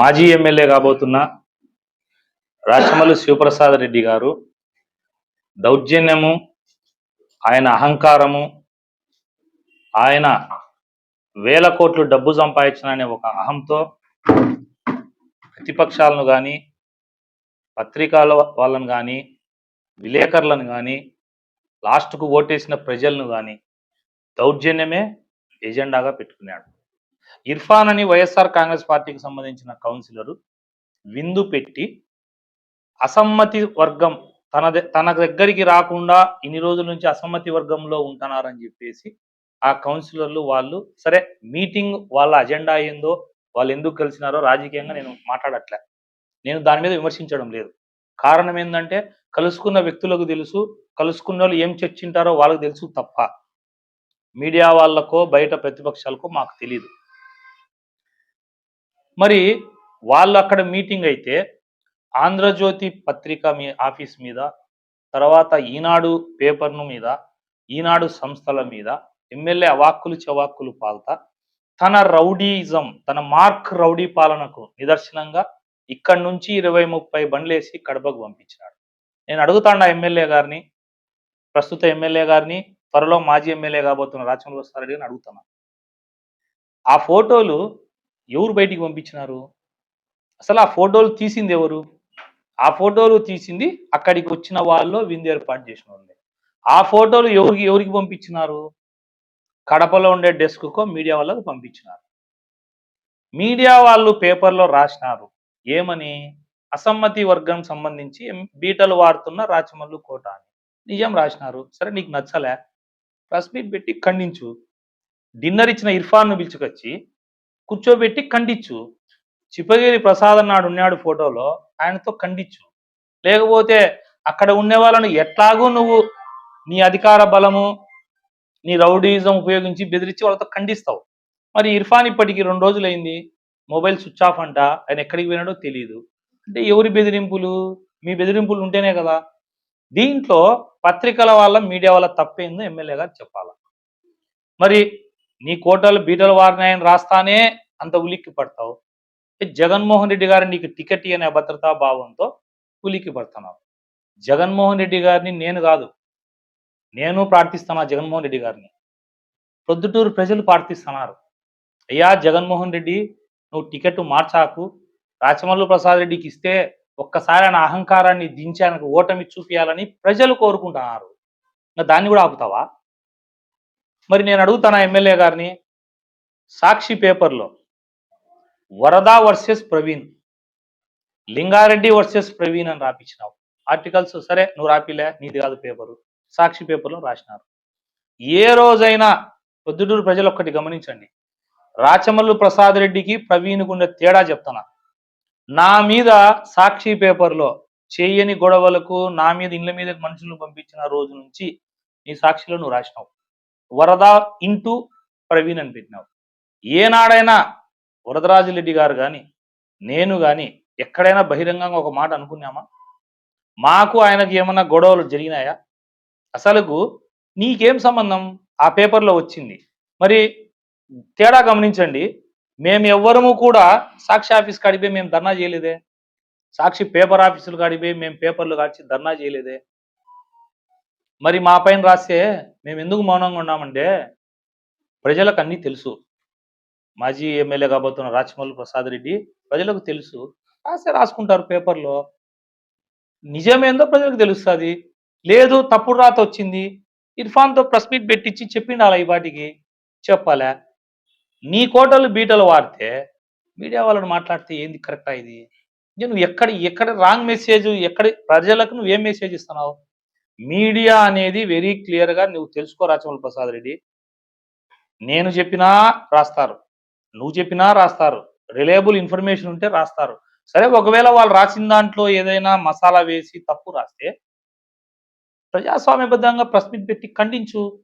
మాజీ ఎమ్మెల్యే కాబోతున్న రాచమల్లి శివప్రసాద్ రెడ్డి గారు దౌర్జన్యము ఆయన అహంకారము ఆయన వేల కోట్లు డబ్బు సంపాదించిన అనే ఒక అహంతో ప్రతిపక్షాలను కానీ పత్రికల వాళ్ళను కానీ విలేకరులను కానీ లాస్ట్కు ఓటేసిన ప్రజలను కానీ దౌర్జన్యమే ఎజెండాగా పెట్టుకున్నాడు. ఇర్ఫాన్ అని వైఎస్ఆర్ కాంగ్రెస్ పార్టీకి సంబంధించిన కౌన్సిలరు విందు పెట్టి అసమ్మతి వర్గం తన తన దగ్గరికి రాకుండా ఇన్ని రోజుల నుంచి అసమ్మతి వర్గంలో ఉంటున్నారని చెప్పేసి ఆ కౌన్సిలర్లు వాళ్ళు సరే మీటింగ్ వాళ్ళ అజెండా ఏందో వాళ్ళు ఎందుకు కలిసినారో రాజకీయంగా నేను మాట్లాడట్లే. నేను దాని మీద విమర్శించడం లేదు. కారణం ఏంటంటే కలుసుకున్న వ్యక్తులకు తెలుసు కలుసుకున్న వాళ్ళు ఏం చర్చింటారో వాళ్ళకి తెలుసు తప్ప. మీడియా వాళ్ళకో బయట ప్రతిపక్షాలకో మాకు తెలియదు మరి వాళ్ళు అక్కడ మీటింగ్ అయితే ఆంధ్రజ్యోతి పత్రిక మీ ఆఫీస్ మీద తర్వాత ఈనాడు పేపర్ను మీద ఈనాడు సంస్థల మీద ఎమ్మెల్యే అవాక్కులు చవాక్కులు పాల్తా తన రౌడీజం తన మార్క్ రౌడీ పాలనకు నిదర్శనంగా ఇక్కడి నుంచి ఇరవై ముప్పై బండ్లేసి కడపకు పంపించినాడు. నేను అడుగుతాను ఎమ్మెల్యే గారిని ప్రస్తుత ఎమ్మెల్యే గారిని త్వరలో మాజీ ఎమ్మెల్యే కాబోతున్న రాచమల్లి వస్తారెడ్డి అని అడుగుతున్నాను ఆ ఫోటోలు ఎవరు బయటికి పంపించినారు? అసలు ఆ ఫోటోలు తీసింది ఎవరు? ఆ ఫోటోలు తీసింది అక్కడికి వచ్చిన వాళ్ళు విందు ఏర్పాటు చేసిన వాళ్ళే. ఆ ఫోటోలు ఎవరికి ఎవరికి పంపించినారు? కడపలో ఉండే డెస్క్కో మీడియా వాళ్ళకు పంపించినారు. మీడియా వాళ్ళు పేపర్లో రాసినారు. ఏమని? అసమ్మతి వర్గం సంబంధించి బీటలు వాడుతున్న రాచమల్లు కోట అని నిజం రాసినారు. సరే నీకు నచ్చలే. ప్రెస్ మీట్ పెట్టి ఖండించు. డిన్నర్ ఇచ్చిన ఇర్ఫాన్ను పిలుచుకొచ్చి కూర్చోబెట్టి ఖండించు. చిప్పగిరి ప్రసాద్ అన్నాడు ఉన్నాడు ఫోటోలో ఆయనతో ఖండించు. లేకపోతే అక్కడ ఉండే వాళ్ళను ఎట్లాగూ నువ్వు నీ అధికార బలము నీ రౌడీజం ఉపయోగించి బెదిరించి వాళ్ళతో ఖండిస్తావు. మరి ఇర్ఫాన్ ఇప్పటికి రెండు రోజులైంది మొబైల్ స్విచ్ ఆఫ్ అంట ఆయన ఎక్కడికి పోయినాడో తెలియదు అంటే ఎవరి బెదిరింపులు? మీ బెదిరింపులు ఉంటేనే కదా. దీంట్లో పత్రికల వాళ్ళ మీడియా వాళ్ళ తప్పేందో ఎమ్మెల్యే గారు చెప్పాలి. మరి నీ కోటలు బీటలు వారినాయని రాస్తానే అంత ఉలిక్కి పడతావు. జగన్మోహన్ రెడ్డి గారు నీకు టికెట్ అనే భద్రతా భావంతో ఉలిక్కి పడుతున్నావు. జగన్మోహన్ రెడ్డి గారిని నేను కాదు. నేను ప్రార్థిస్తున్నా జగన్మోహన్ రెడ్డి గారిని. ప్రొద్దుటూరు ప్రజలు ప్రార్థిస్తున్నారు. అయ్యా జగన్మోహన్ రెడ్డి నువ్వు టికెట్ మార్చాకు. రాచమల్లు ప్రసాద్ రెడ్డికి ఇస్తే ఒక్కసారి ఆయన అహంకారాన్ని దించి ఆయనకు ఓటమి చూపించాలని ప్రజలు కోరుకుంటున్నారు. ఇంకా దాన్ని కూడా ఆపుతావా? మరి నేను అడుగుతాను ఎమ్మెల్యే గారిని? సాక్షి పేపర్లో వరద వర్సెస్ ప్రవీణ్ లింగారెడ్డి వర్సెస్ ప్రవీణ్ అని రాపించినావు ఆర్టికల్స్ సరే నువ్వు రాపిలే నీది కాదు పేపరు. సాక్షి పేపర్లో రాసినారు. ఏ రోజైనా పొద్దుటూరు ప్రజలు ఒక్కటి గమనించండి. రాచమల్లు ప్రసాద్ రెడ్డికి ప్రవీణ్కు ఉండే తేడా చెప్తున్నా. నా మీద సాక్షి పేపర్లో చేయని గొడవలకు నా మీద ఇండ్ల మీద మనుషులను పంపించిన రోజు నుంచి నీ సాక్షిలో నువ్వు రాసినావు. వరద ఇంటూ ప్రవీణ్ అని పెట్టినావు. ఏనాడైనా వరదరాజిరెడ్డి గారు కానీ నేను కానీ ఎక్కడైనా బహిరంగంగా ఒక మాట అనుకున్నామా? మాకు ఆయనకి ఏమన్నా గొడవలు జరిగినాయా? అసలుకు నీకేం సంబంధం? ఆ పేపర్లో వచ్చింది. మరి తేడా గమనించండి. మేము ఎవ్వరము కూడా సాక్షి ఆఫీస్ కాడిపోయి మేము ధర్నా చేయలేదే. సాక్షి పేపర్ ఆఫీసులు కాడిపోయి మేము పేపర్లు కాల్చి ధర్నా చేయలేదే. మరి మా పైన రాస్తే మేము ఎందుకు మౌనంగా ఉన్నామంటే ప్రజలకు అన్నీ తెలుసు. మాజీ ఎమ్మెల్యే కాబోతున్న రాచమల్లు ప్రసాద్ రెడ్డి ప్రజలకు తెలుసు. రాస్తే రాసుకుంటారు పేపర్లో. నిజమేందో ప్రజలకు తెలుస్తుంది. లేదు తప్పుడు రాత వచ్చింది. ఇర్ఫాన్తో ప్రెస్ మీట్ పెట్టించి చెప్పిండాలా ఈ వాటికి? చెప్పాలా? నీ కోటలు బీటలు వాడితే మీడియా వాళ్ళని మాట్లాడితే ఏంది కరెక్టా ఇది? నేను నువ్వు ఎక్కడ ఎక్కడ రాంగ్ మెసేజ్ ఎక్కడ ప్రజలకు నువ్వు ఏం మెసేజ్ ఇస్తున్నావు? మీడియా అనేది వెరీ క్లియర్గా నువ్వు తెలుసుకో రాచమల్లి ప్రసాద్ రెడ్డి. నేను చెప్పినా రాస్తారు. నువ్వు చెప్పినా రాస్తారు. రిలయబుల్ ఇన్ఫర్మేషన్ ఉంటే రాస్తారు. సరే ఒకవేళ వాళ్ళు రాసిన దాంట్లో ఏదైనా మసాలా వేసి తప్పు రాస్తే ప్రజాస్వామ్యబద్ధంగా ప్రెస్ మీట్ పెట్టి ఖండించు.